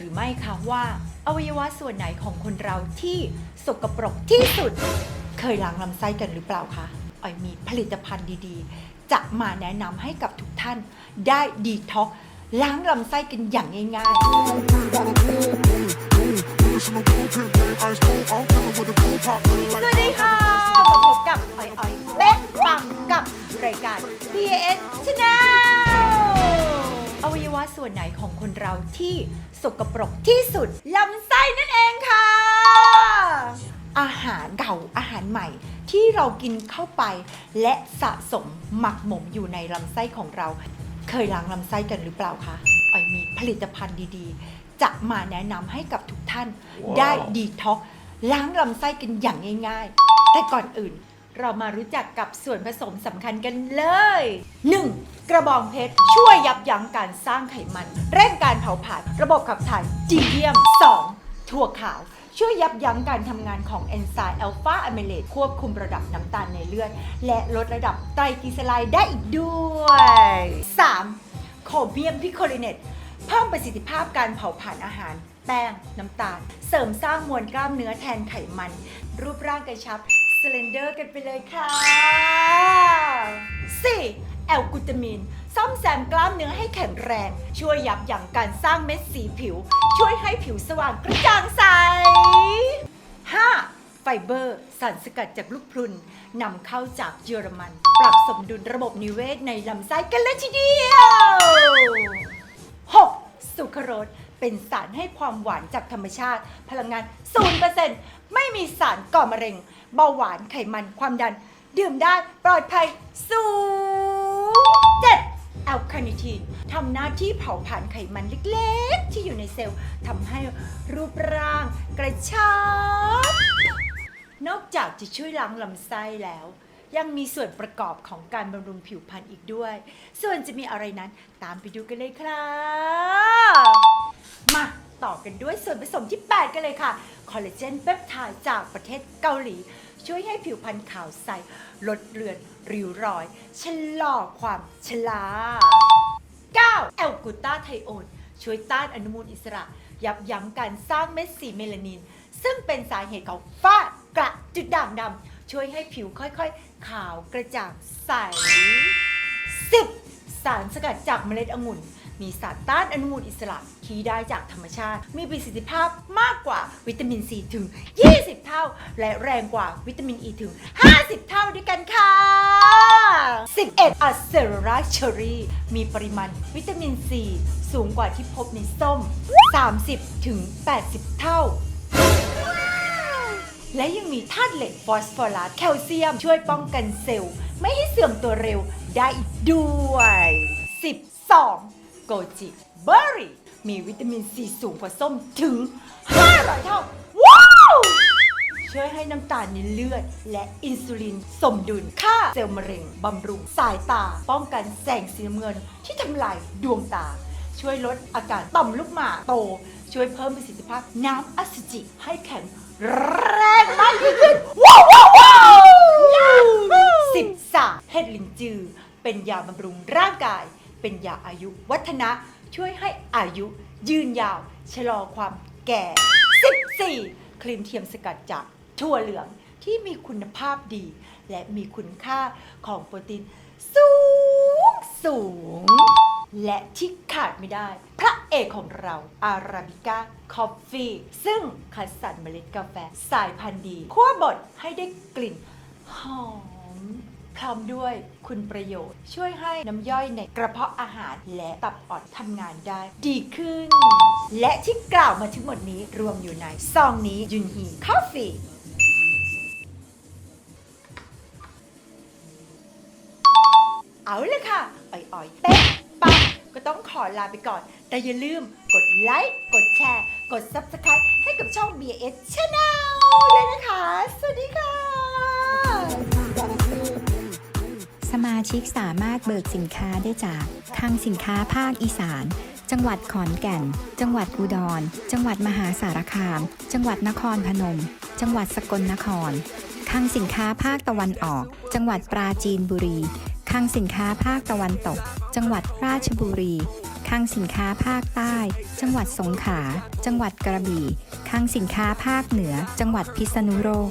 หรือไม่คะว่าอวัยวะส่วนไหนของคนเราที่สกปรกที่สุด เคยล้างลำไส้กันหรือเปล่าคะออยมีผลิตภัณฑ์ดีๆ จะมาแนะนำให้กับทุกท่านได้ดีท็อกล้างลำไส้กันอย่างง่ายๆ สวัสดีค่ะพบกับออยออยเบ๊กปังกับรายการ p s Channel วัยวะส่วนไหนของคนเราที่สกปรกที่สุดลำไส้นั่นเองค่ะ อาหารเก่าอาหารใหม่ที่เรากินเข้าไป และสะสมหมักหมมอยู่ในลำไส้ของเรา เคยล้างลำไส้กันหรือเปล่าคะออยมีผลิตภัณฑ์ดีๆ จะมาแนะนำให้กับทุกท่าน ได้ดีท็อกซ์ล้างลำไส้กันอย่างง่าย ๆ แต่ก่อนอื่น เรามารู้จักกับส่วนผสมสำคัญกันเลย 1. กระบองเพชรช่วยยับยั้งการสร้างไขมัน เร่งการเผาผลาญระบบขับถ่ายดีเยี่ยม 2. ถั่วขาวช่วยยับยั้งการทำงานของเอนไซม์อัลฟาอะเมเลตควบคุมระดับน้ำตาลในเลือด และลดระดับไตรกลีเซอไรด์ได้อีกด้วย 3. โคเบียมพิโคลิเนตเพิ่มประสิทธิภาพการเผาผลาญอาหาร แป้ง น้ำตาล เสริมสร้างมวลกล้ามเนื้อแทนไขมัน รูปร่างกระชับ สเลนเดอร์กันไปเลยค่ะ 4. แอลกูตามิน ซ่อมแซมกล้ามเนื้อให้แข็งแรง ช่วยยับยั้งการสร้างเม็ดสีผิว ช่วยให้ผิวสว่างกระจ่างใส 5. ไฟเบอร์สารสกัดจากลูกพรุนนำเข้าจากเยอรมัน ปรับสมดุลระบบนิเวศในลำไส้กันเลยทีเดียว 6. สุครส เป็นสารให้ความหวานจากธรรมชาติ พลังงาน 0%ไม่มีสารก่อมะเร็ง เบาหวานไขมันความดัน ดื่มได้ปลอดภัยสูง 7. แอลคาเนิทีนทำหน้าที่เผาผลาญไขมันเล็กๆ ที่อยู่ในเซลล์ทำให้รูปร่างกระชับ นอกจากจะช่วยล้างลำไส้แล้ว ยังมีส่วนประกอบของการบำรุงผิวพรรณอีกด้วย ส่วนจะมีอะไรนั้นตามไปดูกันเลยครับ ต่อกันด้วยส่วนผสมที่ 8 กันเลยค่ะ คอลลาเจนเปปไทด์จากประเทศเกาหลี ช่วยให้ผิวพรรณขาวใส ลดเลือน ริ้วรอย ชะลอความชรา 9. แอลกูตาไทโอนช่วยต้านอนุมูลอิสระ ยับยั้งการสร้างเม็ดสีเมลานิน ซึ่งเป็นสาเหตุของฝ้ากระจุดด่างดำช่วยให้ผิวค่อยๆ ขาวกระจ่างใส 10. สารสกัดจากเมล็ดองุ่น มีสารต้านอนุมูลอิสระที่ได้จากธรรมชาติ มีประสิทธิภาพมากกว่าวิตามินซีถึง 20 เท่า และแรงกว่าวิตามินอ e ีถึง 50 เท่าด้วยกันค่ะ 11. อัสเซอราเชอรี่มีปริมาณวิตามินซีสูงกว่าที่พบในส้ม 30ถึง80 เท่าและยังมีธาตุเหล็กฟอสฟอรัสแคลเซียมช่วยป้องกันเซลล์ ไม่ให้เสื่อมตัวเร็วได้อีกด้วย 12. โกจิเบอร์รี่มีวิตามินซีสูงกว่าส้มถึง 500 เท่า ว้าวช่วยให้น้ำตาลในเลือด และอินซูลินสมดุลฆ่าเซลล์มะเร็งบำรุงสายตา ป้องกันแสงสีน้ำเงินที่ทำลายดวงตา ช่วยลดอาการต่อมลูกหมากโต ช่วยเพิ่มประสิทธิภาพน้ำอสุจิให้แข็งแรงมากยิ่งขึ้น ว้าวว้าวว้าวสิบสามเห็ดลินจือ เป็นยาบำรุงร่างกาย เป็นยาอายุวัฒนะช่วยให้อายุยืนยาว ชะลอความแก่ 14. ครีมเทียมสกัดจากถั่วเหลืองที่มีคุณภาพดี และมีคุณค่าของโปรตีนสูงสูง และที่ขาดไม่ได้ พระเอกของเราอาราบิก้าคอฟฟี่ซึ่งคัดสรรเมล็ดกาแฟสายพันธุ์ดีคั่วบดให้ได้กลิ่นหอม พร้อมด้วยคุณประโยชน์ ช่วยให้น้ำย่อยในกระเพาะอาหารและตับอ่อนทำงานได้ดีขึ้น และที่กล่าวมาทั้งหมดนี้รวมอยู่ในซองนี้ยุนฮีคอฟฟี่เอาเลยค่ะ อ่อยๆเป๊ะปังก็ต้องขอลาไปก่อน แต่อย่าลืมกดไลค์ กดแชร์ กด Subscribe ให้กับช่อง BS Channel ด้วยนะคะ สวัสดีค่ะ สมาชิกสามารถเบิกสินค้าได้จากคลังสินค้าภาคอีสาน จังหวัดขอนแก่น จังหวัดอุดร จังหวัดมหาสารคาม จังหวัดนครพนม จังหวัดสกลนครคลังสินค้าภาคตะวันออก จังหวัดปราจีนบุรีคลังสินค้าภาคตะวันตก จังหวัดราชบุรีคลังสินค้าภาคใต้ จังหวัดสงขลาจังหวัดกระบี่คลังสินค้าภาคเหนือ จังหวัดพิษณุโลก